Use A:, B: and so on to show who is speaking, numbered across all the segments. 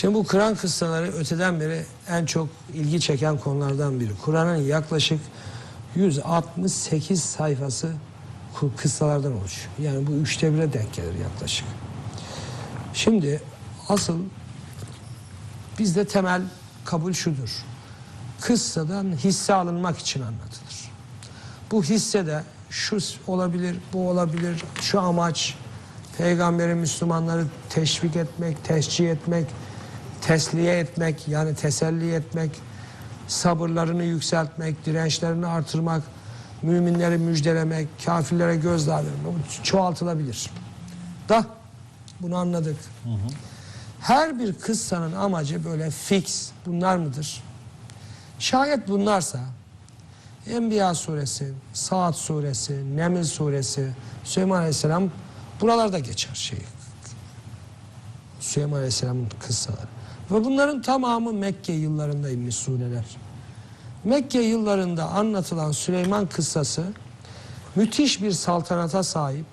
A: Şimdi bu Kur'an kıssaları öteden beri en çok ilgi çeken konulardan biri. Kur'an'ın yaklaşık 168 sayfası kıssalardan oluşuyor. Yani bu üçte bire denk gelir yaklaşık. Şimdi asıl bizde temel kabul şudur. Kıssadan hisse alınmak için anlatılır. Bu hisse de şu olabilir, bu olabilir, şu amaç peygamberi Müslümanları teşvik etmek, teşcih etmek, tesliye etmek yani teselli etmek, sabırlarını yükseltmek, dirençlerini artırmak, müminleri müjdelemek, kafirlere gözdağı vermek Bu çoğaltılabilir. Da bunu anladık. Her bir kıssanın amacı böyle fix bunlar mıdır? Şayet bunlarsa Enbiya suresi, Saat suresi, Neml suresi, Süleyman Aleyhisselam buralarda geçer şey. Süleyman Aleyhisselam'ın kıssaları. Ve bunların tamamı Mekke yıllarında inmiş sureler. Mekke yıllarında anlatılan Süleyman kıssası müthiş bir saltanata sahip.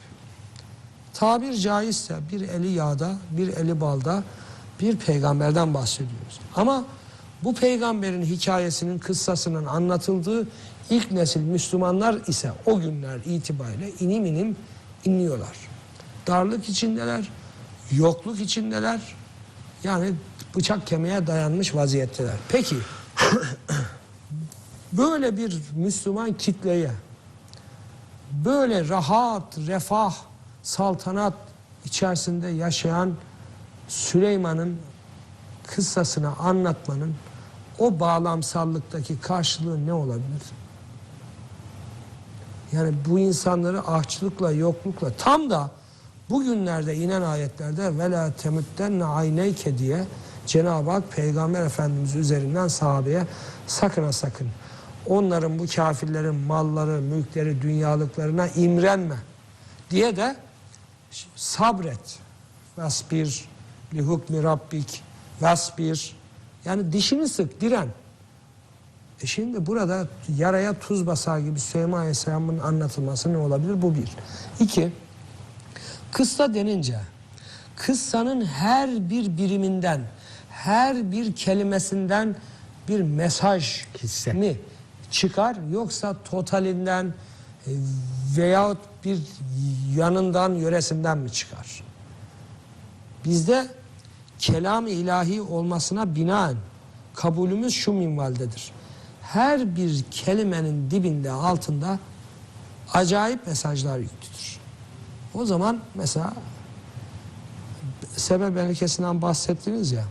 A: Tabir caizse bir eli yağda, bir eli balda bir peygamberden bahsediyoruz. Ama bu peygamberin hikayesinin, kıssasının anlatıldığı ilk nesil Müslümanlar ise o günler itibariyle inim inim inliyorlar. Darlık içindeler, yokluk içindeler. Yani bıçak kemiğe dayanmış vaziyetteler. Peki böyle bir Müslüman kitleye böyle rahat, refah, saltanat içerisinde yaşayan Süleyman'ın kıssasını anlatmanın o bağlamsallıktaki karşılığı ne olabilir? Yani bu insanları ahçılıkla, yoklukla tam da bugünlerde inen ayetlerde ve la temuttenne ayneyke diye Cenab-ı Hak Peygamber Efendimiz üzerinden sahabeye sakın ha sakın onların bu kafirlerin malları, mülkleri, dünyalıklarına imrenme diye de sabret. Vasbir li hukmi rabbik vasbir yani dişini sık, diren. E şimdi burada yaraya tuz basar gibi Süleyman Aleyhisselam'ın anlatılması ne olabilir? Bu bir. İki, kıssa denince kıssanın her bir biriminden, her bir kelimesinden bir mesaj
B: Hisse.
A: mi çıkar yoksa totalinden e, veyahut bir yanından yöresinden mi çıkar? Bizde kelam ilahi olmasına binaen kabulümüz şu minvaldedir. Her bir kelimenin dibinde altında acayip mesajlar yüklüdür. O zaman mesela Sebe Melikesi'nden bahsettiniz ya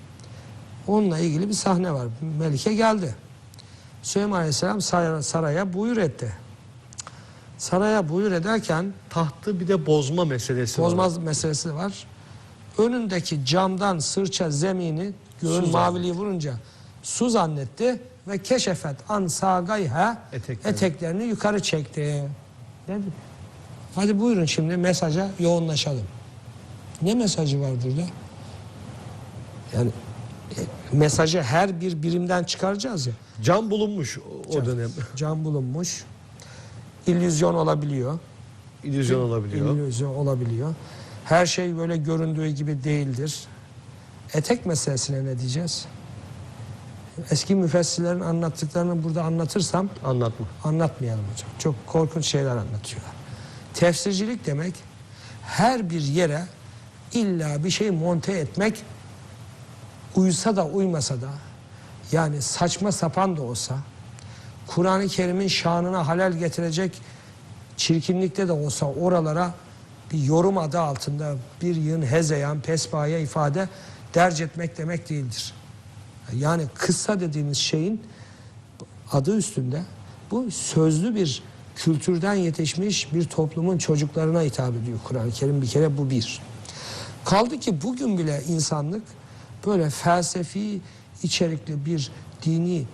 A: onunla ilgili bir sahne var. Melike geldi. Süleyman Aleyhisselam saraya, saraya buyur etti. Saraya buyur ederken
B: Tahtı bir de bozma meselesi var.
A: bozmaz meselesi de var. Önündeki camdan sırça zemini göğün maviliği vurunca su zannetti ve keşefet an sagayha
B: Eteklerini.
A: eteklerini yukarı çekti. Dedi. Hadi buyurun şimdi mesaja yoğunlaşalım. Ne mesajı var burada? Yani mesajı her bir birimden çıkaracağız ya.
B: Cam bulunmuş o- o dönem.
A: Cam bulunmuş. İllüzyon olabiliyor.
B: İllüzyon olabiliyor.
A: İllüzyon olabiliyor. Her şey böyle göründüğü gibi değildir. Etek meselesine ne diyeceğiz? Eski müfessirlerin anlattıklarını burada anlatırsam
B: Anlatma.
A: anlatmayalım hocam. Çok korkunç şeyler anlatıyorlar. Tefsircilik demek her bir yere illa bir şey monte etmek uysa da uymasa da yani saçma sapan da olsa Kur'an-ı Kerim'in şanına halel getirecek çirkinlikte de olsa oralara bir yorum adı altında bir yığın hezeyan, pesbaya ifade derc etmek demek değildir. Yani kıssa dediğimiz şeyin adı üstünde bu sözlü bir kültürden yetişmiş bir toplumun çocuklarına hitap ediyor Kur'an-ı Kerim bir kere bu bir. Kaldı ki bugün bile insanlık böyle felsefi içerikli bir dini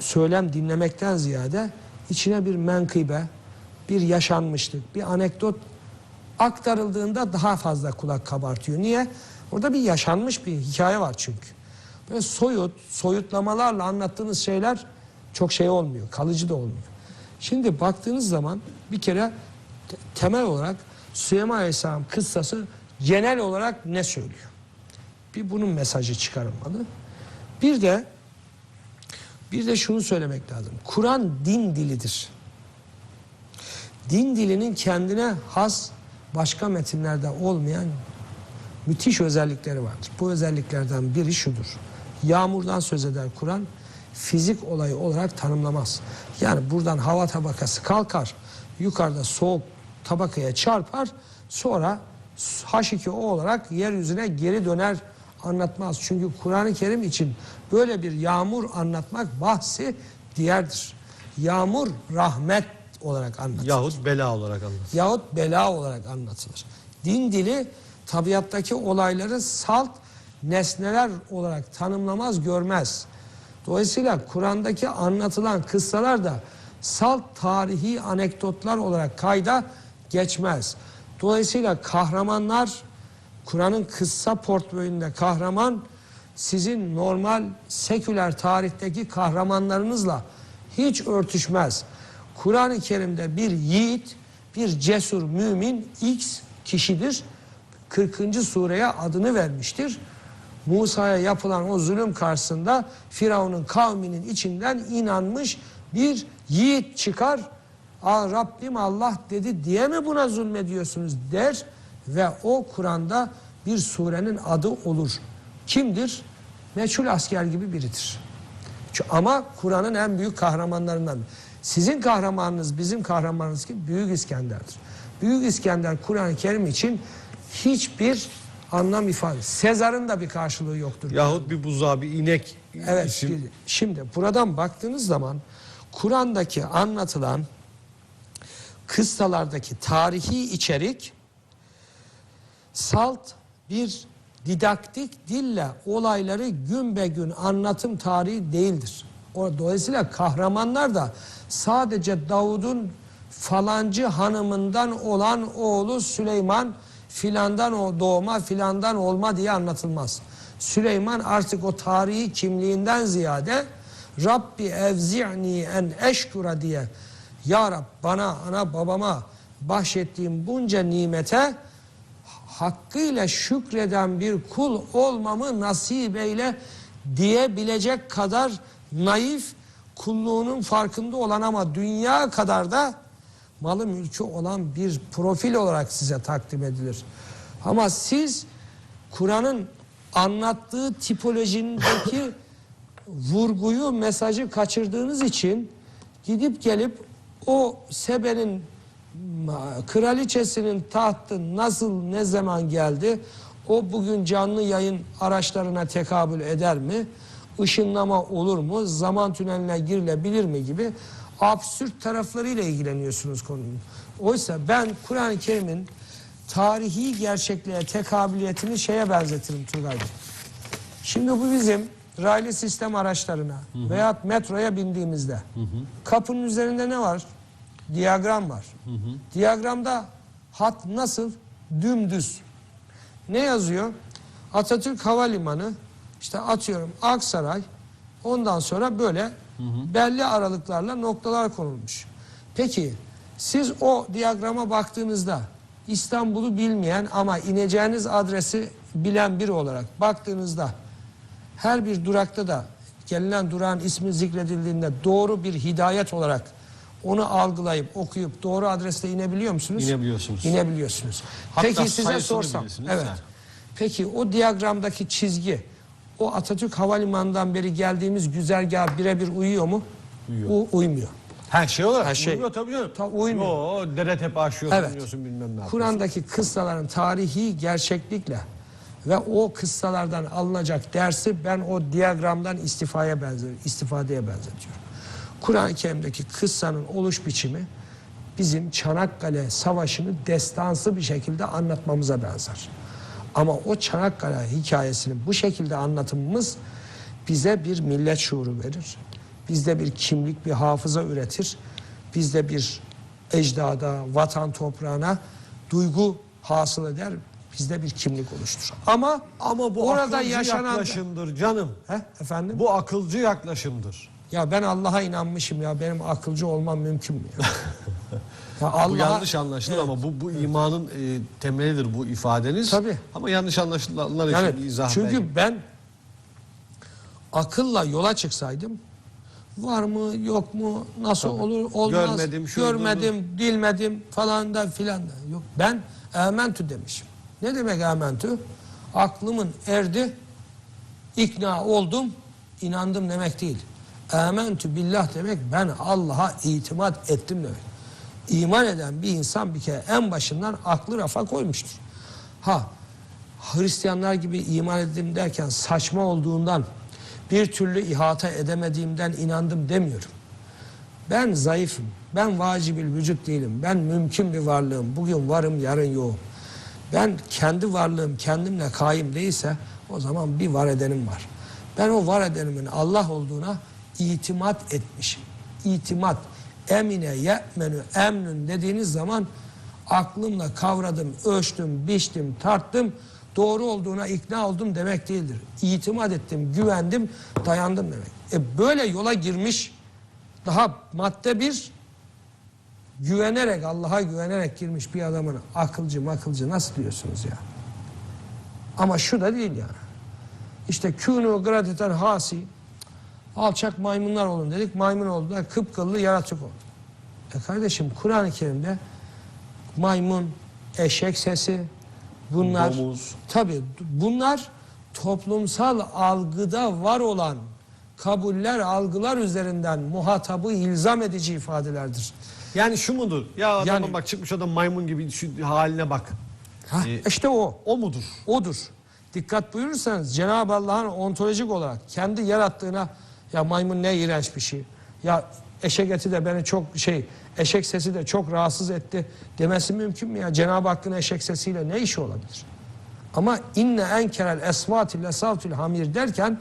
A: söylem dinlemekten ziyade içine bir menkıbe, bir yaşanmışlık, bir anekdot aktarıldığında daha fazla kulak kabartıyor. Niye? Orada bir yaşanmış bir hikaye var çünkü. Böyle soyut, soyutlamalarla anlattığınız şeyler çok şey olmuyor, kalıcı da olmuyor. Şimdi baktığınız zaman bir kere te- temel olarak Süleyman Aleyhisselam kıssası genel olarak ne söylüyor? Bir bunun mesajı çıkarılmalı. Bir de bir de şunu söylemek lazım. Kur'an din dilidir. Din dilinin kendine has başka metinlerde olmayan müthiş özellikleri vardır. Bu özelliklerden biri şudur. Yağmurdan söz eder Kur'an. Fizik olayı olarak tanımlamaz. Yani buradan hava tabakası kalkar. Yukarıda soğuk tabakaya çarpar. Sonra H2O olarak yeryüzüne geri döner anlatmaz. Çünkü Kur'an-ı Kerim için böyle bir yağmur anlatmak bahsi diğerdir. Yağmur rahmet olarak anlatılır
B: Yahut bela olarak anlatılır.
A: yahut bela olarak anlatılır. Din dili tabiattaki olayları salt nesneler olarak tanımlamaz, görmez. Dolayısıyla Kur'an'daki anlatılan kıssalar da salt tarihi anekdotlar olarak kayda geçmez. Dolayısıyla kahramanlar Kur'an'ın kıssa portföyünde kahraman sizin normal seküler tarihteki kahramanlarınızla hiç örtüşmez. Kur'an-ı Kerim'de bir yiğit, bir cesur mümin X kişidir. 40. sureye adını vermiştir. Musa'ya yapılan o zulüm karşısında Firavun'un kavminin içinden inanmış bir yiğit çıkar. Aa, Rabbim Allah dedi diye mi buna zulmediyorsunuz der ve o Kur'an'da bir surenin adı olur. Kimdir? Meçhul asker gibi biridir. Ama Kur'an'ın en büyük kahramanlarından. Sizin kahramanınız bizim kahramanımız kim? Büyük İskender'dir. Büyük İskender Kur'an-ı Kerim için hiçbir anlam ifade. Sezar'ın da bir karşılığı yoktur.
B: Yahut bir buzağı, bir inek
A: Evet.
B: isim.
A: Şimdi buradan baktığınız zaman Kur'an'daki anlatılan kıssalardaki tarihi içerik salt bir didaktik dille olayları gün be gün anlatım tarihi değildir. Dolayısıyla kahramanlar da sadece Davud'un falancı hanımından olan oğlu Süleyman filandan o doğma filandan olma diye anlatılmaz. Süleyman artık o tarihi kimliğinden ziyade Rabbi evzi'ni en eşkura diye Ya Rab bana ana babama bahşettiğim bunca nimete hakkıyla şükreden bir kul olmamı nasip eyle diyebilecek kadar naif kulluğunun farkında olan ama dünya kadar da malı mülkü olan bir profil olarak size takdim edilir. Ama siz Kur'an'ın anlattığı tipolojindeki vurguyu, mesajı kaçırdığınız için gidip gelip o Sebe'nin kraliçesinin tahtı nasıl ne zaman geldi? O bugün canlı yayın araçlarına tekabül eder mi? Işınlama olur mu? Zaman tüneline girilebilir mi gibi absürt taraflarıyla ilgileniyorsunuz konunun. Oysa ben Kur'an-ı Kerim'in tarihi gerçekliğe tekabiliyetini şeye benzetirim Turgay Bey. Şimdi bu bizim raylı sistem araçlarına veya metroya bindiğimizde kapının üzerinde ne var? Diyagram var. Diyagramda hat nasıl? Dümdüz. Ne yazıyor? Atatürk Havalimanı, işte atıyorum Aksaray, ondan sonra böyle belli aralıklarla noktalar konulmuş. Peki siz o diyagrama baktığınızda İstanbul'u bilmeyen ama ineceğiniz adresi bilen biri olarak baktığınızda her bir durakta da gelinen durağın ismi zikredildiğinde doğru bir hidayet olarak onu algılayıp okuyup doğru adreste inebiliyor musunuz?
B: İnebiliyorsunuz.
A: İnebiliyorsunuz.
B: Hatta
A: Peki size sorsam. Evet. Peki o diyagramdaki çizgi o Atatürk Havalimanı'ndan beri geldiğimiz güzergah birebir uyuyor mu?
B: Uyuyor.
A: U- uymuyor.
B: Her şey olarak
A: Her şey.
B: uymuyor tabii canım.
A: Ta- uymuyor.
B: Yo, dere tepe aşıyorsun
A: Evet.
B: diyorsun bilmem ne.
A: Kur'an'daki kıssaların tarihi gerçeklikle ve o kıssalardan alınacak dersi ben o diyagramdan istifaya benzer, istifadeye benzetiyorum. Kur'an-ı Kerim'deki kıssanın oluş biçimi bizim Çanakkale Savaşı'nı destansı bir şekilde anlatmamıza benzer. Ama o Çanakkale hikayesini bu şekilde anlatımımız bize bir millet şuuru verir. Bizde bir kimlik, bir hafıza üretir. Bizde bir ecdada, vatan toprağına duygu hasıl eder. Bizde bir kimlik oluşturur. Ama
B: Ama bu
A: orada
B: akılcı
A: yaşanan
B: yaklaşımdır canım.
A: He, efendim?
B: Bu akılcı yaklaşımdır.
A: Ya ben Allah'a inanmışım ya benim akılcı olmam mümkün mü ya? Ya
B: bu yanlış anlaşılır ama bu bu imanın e, temelidir bu ifadeniz.
A: Tabii.
B: Ama yanlış anlaşılanlar için
A: Yani
B: izah
A: çünkü
B: belki.
A: ben akılla yola çıksaydım var mı yok mu nasıl
B: Tabii.
A: olur olmaz
B: Görmedim, şudur,
A: görmedim bilmedim falan da filan da yok ben amentü demişim ne demek amentü aklımın erdi ikna oldum inandım demek değil amentü billah demek ben Allah'a itimat ettim demek İman eden bir insan bir kere en başından aklı rafa koymuştur ha Hristiyanlar gibi iman ettim derken saçma olduğundan bir türlü ihata edemediğimden inandım demiyorum. Ben zayıfım. Ben vacibil vücut değilim. Ben mümkün bir varlığım. Bugün varım, yarın yoğum. Ben kendi varlığım kendimle kaim değilse o zaman bir var edenim var. Ben o var edenimin Allah olduğuna itimat etmişim. İtimat. Emine ye'menü emnün dediğiniz zaman aklımla kavradım, ölçtüm, biçtim, tarttım. Doğru olduğuna ikna oldum demek değildir. İtimat ettim, güvendim, dayandım demek. E böyle yola girmiş daha madde bir güvenerek Allah'a güvenerek girmiş bir adamın akılcı makılcı nasıl diyorsunuz ya? Ama şu da değil yani. İşte kûnû gradeten hasi alçak maymunlar olun dedik. Maymun oldular. Kıpkıllı yaratık oldu. E kardeşim Kur'an-ı Kerim'de maymun, eşek sesi bunlar
B: Domuz.
A: tabi bunlar toplumsal algıda var olan kabuller, algılar üzerinden muhatabı ilzam edici ifadelerdir.
B: Yani şu mudur? Ya adamın
A: Yani-
B: bak çıkmış adam maymun gibi şu haline bak.
A: Ha,
B: Ee,
A: işte o.
B: O mudur?
A: odur. Dikkat buyurursanız Cenab-ı Allah'ın ontolojik olarak kendi yarattığına ya maymun ne iğrenç bir şey. Ya eşek eti de beni çok şey eşek sesi de çok rahatsız etti demesi mümkün mü ya? Cenab-ı Hakk'ın eşek sesiyle ne işi olabilir? Ama inne enkerel esvatil lesavtül hamir derken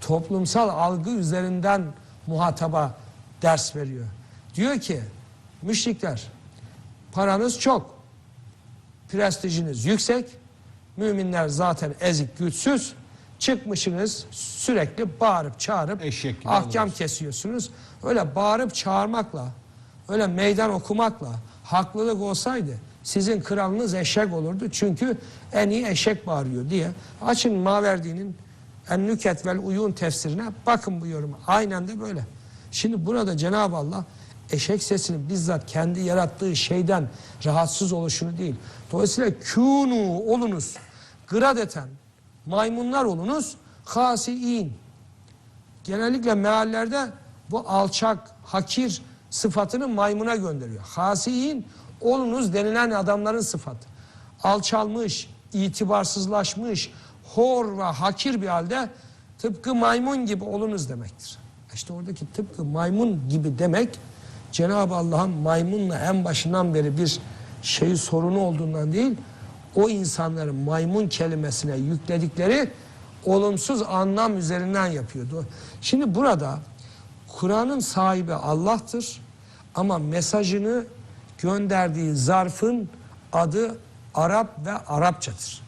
A: toplumsal algı üzerinden muhataba ders veriyor. Diyor ki müşrikler paranız çok prestijiniz yüksek. Müminler zaten ezik, güçsüz. Çıkmışsınız sürekli bağırıp çağırıp
B: Eşek gibi
A: ahkam kesiyorsunuz. Öyle bağırıp çağırmakla, öyle meydan okumakla haklılık olsaydı sizin kralınız eşek olurdu. Çünkü en iyi eşek bağırıyor diye. Açın Maverdi'nin En-Nüket vel Uyun tefsirine bakın bu yorum. Aynen de böyle. Şimdi burada Cenab-ı Allah eşek sesini bizzat kendi yarattığı şeyden rahatsız oluşunu değil. Dolayısıyla kûnû olunuz, gradeten, maymunlar olunuz, hasiin. Genellikle meallerde bu alçak, hakir sıfatını maymuna gönderiyor. Hasiin, olunuz denilen adamların sıfatı. Alçalmış, itibarsızlaşmış, hor ve hakir bir halde tıpkı maymun gibi olunuz demektir. İşte oradaki tıpkı maymun gibi demek Cenab-ı Allah'ın maymunla en başından beri bir şey sorunu olduğundan değil, o insanların maymun kelimesine yükledikleri olumsuz anlam üzerinden yapıyordu. Şimdi burada Kur'an'ın sahibi Allah'tır ama mesajını gönderdiği zarfın adı Arap ve Arapçadır.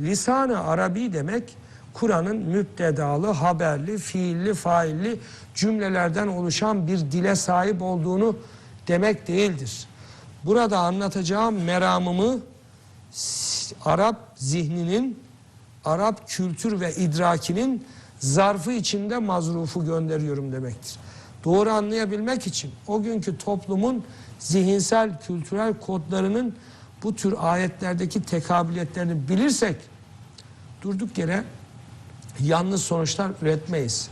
A: Lisan-ı Arabi demek Kur'an'ın müptedalı, haberli, fiilli, failli cümlelerden oluşan bir dile sahip olduğunu demek değildir. Burada anlatacağım meramımı Arap zihninin, Arap kültür ve idrakinin zarfı içinde mazrufu gönderiyorum demektir. Doğru anlayabilmek için o günkü toplumun zihinsel, kültürel kodlarının bu tür ayetlerdeki tekabiliyetlerini bilirsek durduk yere yanlış sonuçlar üretmeyiz.